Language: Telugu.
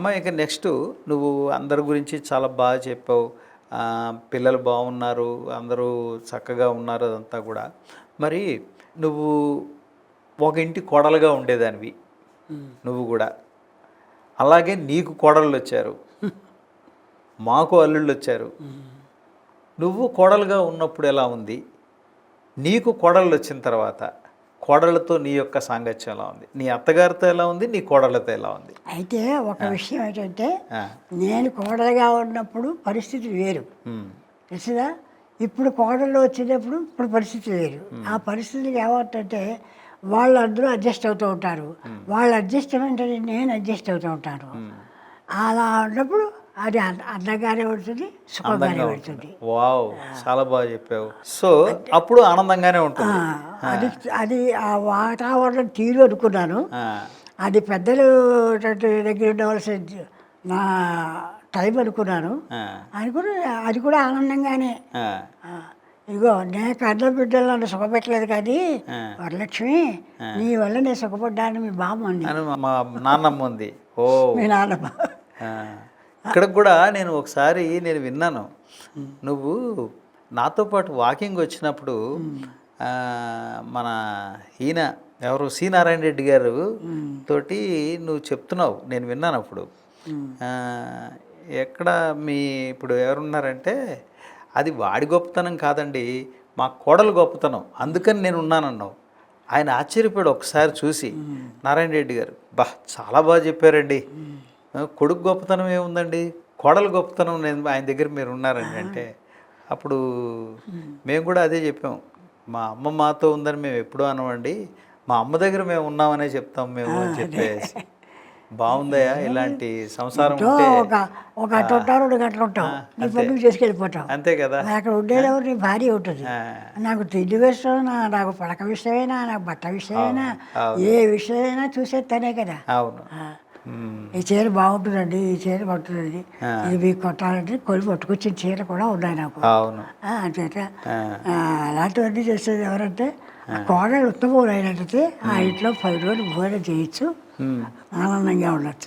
అమ్మ ఇక నెక్స్ట్ నువ్వు అందరి గురించి చాలా బాగా చెప్పావు. పిల్లలు బాగున్నారు అందరూ చక్కగా ఉన్నారు అదంతా కూడా. మరి నువ్వు ఒక ఇంటి కోడలుగా ఉండేదానివి నువ్వు కూడా. అలాగే నీకు కోడళ్ళు వచ్చారు. మాకు అల్లుళ్ళు వచ్చారు. నువ్వు కోడలుగా ఉన్నప్పుడు ఎలా ఉంది? నీకు కోడళ్ళు వచ్చిన తర్వాత కోడళ్ళతో నీ యొక్క సాంగత్యం ఎలా ఉంది? నీ అత్తగారితో ఎలా ఉంది? నీ కోడళ్ళతో ఎలా ఉంది? అయితే ఒక విషయం ఏంటంటే నేను కోడలుగా ఉన్నప్పుడు పరిస్థితి వేరు. తెలిసిందా? ఇప్పుడు కోడళ్ళు వచ్చినప్పుడు ఇప్పుడు పరిస్థితి వేరు. ఆ పరిస్థితికి ఏమవుతుందంటే వాళ్ళు అందరూ అడ్జస్ట్ అవుతూ ఉంటారు. వాళ్ళు అడ్జస్ట్మెంట్ నేను అడ్జస్ట్ అవుతూ ఉంటాను. అలా ఉన్నప్పుడు అది అందంగానే ఉంటుంది సుఖంగానే ఉంటుంది. వావ్ చాలా బాగా చెప్పావు. సో అప్పుడు ఆనందంగానే ఉంటుంది. అది అది ఆ వాతావరణం తీరు అనుకున్నాను. అది పెద్దలు దగ్గర ఉండవలసిన నా టైం అనుకున్నాను. ఆ, అనుకుని అది కూడా ఆనందంగానే. ఇగో నేను కన్న బిడ్డలు నన్ను సుఖపెట్టలేదు కానీ. వరలక్ష్మి నీ వల్ల నేను సుఖపడ్డాను మీ బామ్మ అంది. అని మా నాన్నమ్మ ఉంది. ఓ. మీ నాన్నమ్మ. ఇక్కడ కూడా నేను ఒకసారి నేను విన్నాను. నువ్వు నాతో పాటు వాకింగ్ వచ్చినప్పుడు మన ఈయన ఎవరు సి నారాయణ రెడ్డి గారు తోటి నువ్వు చెప్తున్నావు నేను విన్నాను అప్పుడు. ఎక్కడ మీ ఇప్పుడు ఎవరున్నారంటే అది వాడి గొప్పతనం కాదండి మా కోడలు గొప్పతనం అందుకని నేను ఉన్నానన్నావు. ఆయన ఆశ్చర్యపోయాడు ఒకసారి చూసి. నారాయణ రెడ్డి గారు బా చాలా బాగా చెప్పారండి. కొడుకు గొప్పతనం ఏముందండి? కోడలు గొప్పతనం నేను ఆయన దగ్గర మీరు ఉన్నారండి అంటే అప్పుడు మేము కూడా అదే చెప్పాం. మా అమ్మ మాతో ఉందని మేము ఎప్పుడూ అనమండి. మా అమ్మ దగ్గర మేము ఉన్నామనే చెప్తాం మేము అని చెప్పేసి. బాగుందయ్యా ఇలాంటి సంసారం ఉంటే ఒక ఒక రెండు గంటలు ఉంటావు నీ చేసుకెళ్ళిపోతావు అంతే కదా. అక్కడ ఉండేదెవరు నీ భార్య ఉంటుంది. నాకు తిండి విషయమైనా నాకు పడక విషయమైనా నాకు బట్ట విషయమైనా ఏ విషయమైనా చూసేది తనే కదా. అవును. ఈ చీర బాగుంటుందండి ఈ చీర బాగుంటుందండి. ఆ. ఇది మీకు కొట్టాలంటే కొని పట్టుకొచ్చిన చీర కూడా ఉన్నాయి నాకు. ఆ, అలాంటివన్నీ చేసేది ఎవరంటే కోడలు ఉత్తమం అయినట్టయితే ఆ ఇంట్లో పది రోజులు భోజనం చేయొచ్చు. ఆనందంగా ఉండొచ్చు.